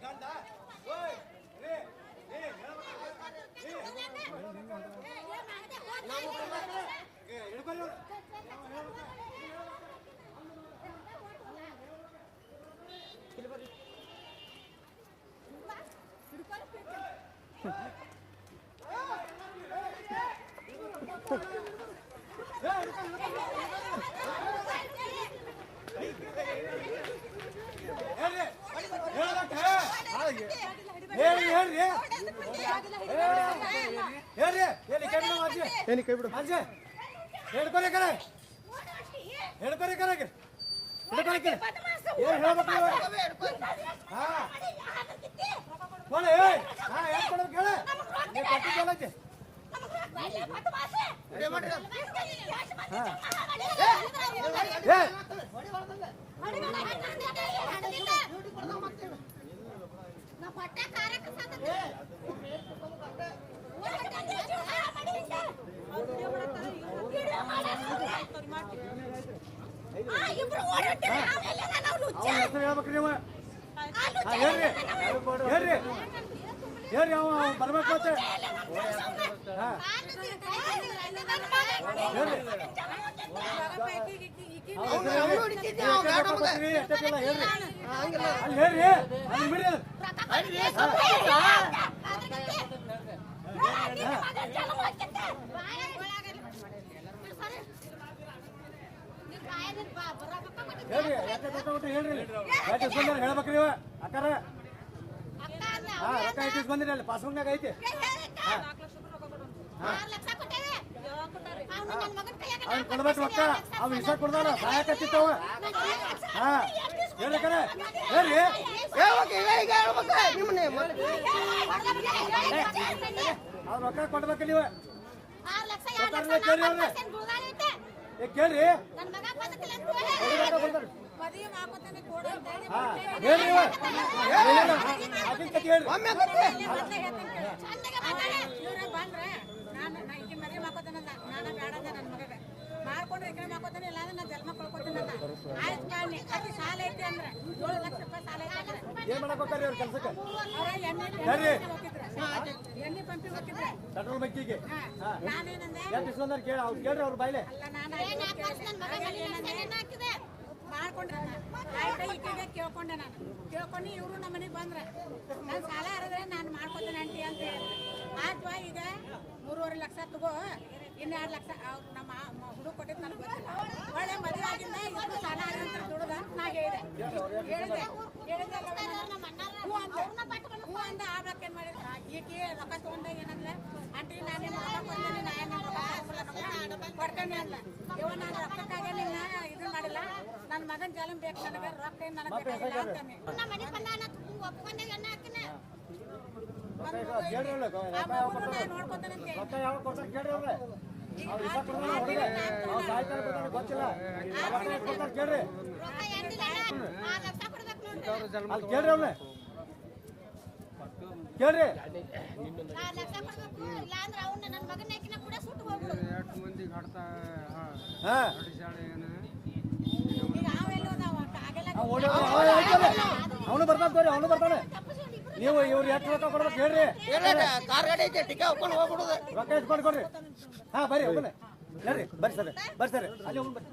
간다. 어이, 네, 네, 네, 일발로. 일발로. 일발로. ಹೇಳ್ರಿ ಏನಿ ಕೈ ಬಿಡು ಅಜ್ಜಿ ಏನಿ ಕೈ ಬಿಡು ಅಜ್ಜಿ ಹೇಳ್ಕೊರಿ ಕರೆ ಹೇಳ್ಕೊರಿ ಕರೆ ಹಿಡ್ಕೊರಿ ಕರೆ ಏನ್ ಹೇಳ್ಬೇಕು? ಹಾ ಕೊಡಿ ಏಯ್ ಹಾ ಏನ್ ಕೊಡ್ಬೇಕು ಹೇಳ ನೀವು ಕಟ್ಟಿದ್ದಲ್ಲ ಅಜ್ಜಿ ಏ ಇಬ್ರು ಓಡಾಡ್ತೀವಿ ನಾವೆಲ್ಲ ನಾವು ಅವ್ನ ಹೆಸರು ಹೇಳ್ಬೇಕ್ರಿ ನೀವು ಹಾ ಹೇಳ್ರಿ. ಅವ ಬರ್ಬೇಕು ಮತ್ತೆ. ಹೇಳ್ರಿ. ಅಲ್ಲಿ ಹೇಳ್ರಿ ಅಲ್ಲಿ ಬಿಡಿ ಅದು. ಹೇಳ್ರಿ ಹೇಳ್ರಿ ಹೇಳ್ಬೇಕ್ರಿ ಅಕ್ಕಾರ ಹಾ ರೊಕ್ಕ ಐತಿ ಇಸ್ಕೊಂಡ್ರಿ ಅಲ್ಲಿ ಪಾಸ್ಬುಕ್ನಾಗ ಐತಿ ಅವ್ನು ಕೊಡ್ಬೇಕು ರೊಕ್ಕ ಅವ್ನು ಇಷ್ಟ ಕೊಡ್ದಾನ ಸಹಾಯಕತ್ತಿತ್ತವ ಹಾ ಹೇಳ್ರಿ ಕರೆ ಹೇಳ್ರಿ ಅವ್ನು ರೊಕ್ಕ ಕೊಡ್ಬೇಕು ನೀವು ಏ ಕೇಳ್ರಿ. ಮಾಡ್ಕೊಂಡ್ರೆ ಈಕಿನ ಮಾಡ್ಕೋತಾನೆ ಇಲ್ಲ ಅಂದ್ರೆ ನಾನು ಜನ್ಮ ಕಳ್ಕೊತೀನಲ್ಲ ಆಯ್ತು ಕಾಣಿ ಅತಿ ಸಾಲ ಐತಿ ಅಂದ್ರೆ. ಏಳು ಲಕ್ಷ ರೂಪಾಯಿ ಸಾಲ ಐತೆ ಅಂದ್ರೆ. ಏನ್ ಮಾಡಕ್ ಹೋಗ್ತಾರೆ ಅವ್ರ ಕೆಲ್ಸಕ್ಕೆ ಪೆಟ್ರೋಲ್ ನಾನೇನಂದೆ? ಎಷ್ಟು ಇಸ್ಕೊಂಡ್ರಿ ಕೇಳಿ ಅವ್ರು ಕೇಳ್ರಿ ಅವ್ರ ಬಾಯ್ಲೆ. ಮಾಡ್ಕೊಂಡ್ರೆ ಈಕೆಗೆ ಕೇಳ್ಕೊಂಡೆ ನಾನು. ಕೇಳ್ಕೊಂಡು ಇವರು ನಮ್ಮ ಮನೆಗೆ ಬಂದ್ರೆ. ನಾನು ಸಾಲ ಹರಿದ್ರೆ ನಾನು ಮಾಡ್ಕೊತೇನೆ ಆಂಟಿ ಅಂತ ಹೇಳಿ. ಆಯ್ತು ಈಗ. ಮೂರುವರೆ ಲಕ್ಷ ತಗೋ. ಇನ್ನು ಎರಡು ಲಕ್ಷ. ಅವ್ರು ನಮ್ಮ ಹುಡುಗ ಕೊಟ್ಟಿದ್ದು ನನಗೆ ಗೊತ್ತಿಲ್ಲ. ಒಳ್ಳೆ ಮದುವೆ ಆಗಿಂದ ಇವರು ಸಾಲ ಆಗಿಂತ ದುಡ್ದ ನಾ ಹೇಳಿದೆ. ಹೇಳಿದೆ. ಹೇಳಿದೆ ನಮ್ಮ ಅಣ್ಣಾರ ಹ್ಞೂ ಅಂತ ಹ್ಞೂ ಅಂದ ಆಗ್ಬೇಕು ಏನು ಮಾಡಿದ್ರು ಈಕೆ ರೊಕ್ಕ ತೊಗೊಂಡಾಗ ಏನಂದ್ರೆ ಆಂಟಿ ನಾನು ನಿಮ್ಮ ಮಗ ಬಂದೇನೆ ನಾ ಏನು ಕೊಡ್ತೇನೆ ಅಂದ ಇವ ನಾನು ರೊಕ್ಕಕ್ಕಾಗೆ ನಿನ್ನ ಇದು ಮಾಡಿಲ್ಲ ನನ್ನ ಮಗನ ಜಲಂ ಬೇಕು ನನಗೆ ರೊಕ್ಕ ಏನು ನನಗೆ ಬೇಕಾಗಿಲ್ಲ ಅಂತಾನೆ ಅವ್ರು ನಾನು ನೋಡ್ಕೊತಾನೆ ರೊಕ್ಕ ಕೇಳ್ರಿ ಅವ್ರೆ ಅವ್ರು ಕೊಡ್ತಾನೆ ಅವ್ರು ಕೊಡ್ತಾನೆ ಗೊತ್ತಿಲ್ಲ ರೊಕ್ಕ ಕೇಳ್ರಿ ರೊಕ್ಕ ಎಂಟಿಲ್ಲ ಆರು ಲಕ್ಷ ಕೊಡ್ಬೇಕು ನೋಡ್ರಿ ಅಲ್ಲಿ ಕೇಳ್ರಿ ಅವ್ರೆ ಕೇಳ್ರಿ ಅವ್ನ ಬರ್ತಾನೆ ತೋರಿ ಅವನು ಬರ್ತಾನೆ. ನೀವು ಇವ್ರು ಎಷ್ಟು ರೊಕ್ಕ ಕೊಡ್ಬೇಕು ಹೇಳ್ರಿ. ಕಾರ್ ಗಾಡಿ ಐತೆ ಹಾಕೊಂಡು ಹೋಗ್ಬಿಡುದು. ರೊಕ್ಕ ಎಷ್ಟು ಕೊಡಿ ಕೊಡ್ರಿ. ಹಾ ಬರ್ರಿ ಹೋಗೋಣ ಹೇಳ್ರಿ ಬರ್ರಿ ಸರ್ ಬರ್ರಿ ಸರ್. ಅಲ್ಲಿ ಬರ್ರಿ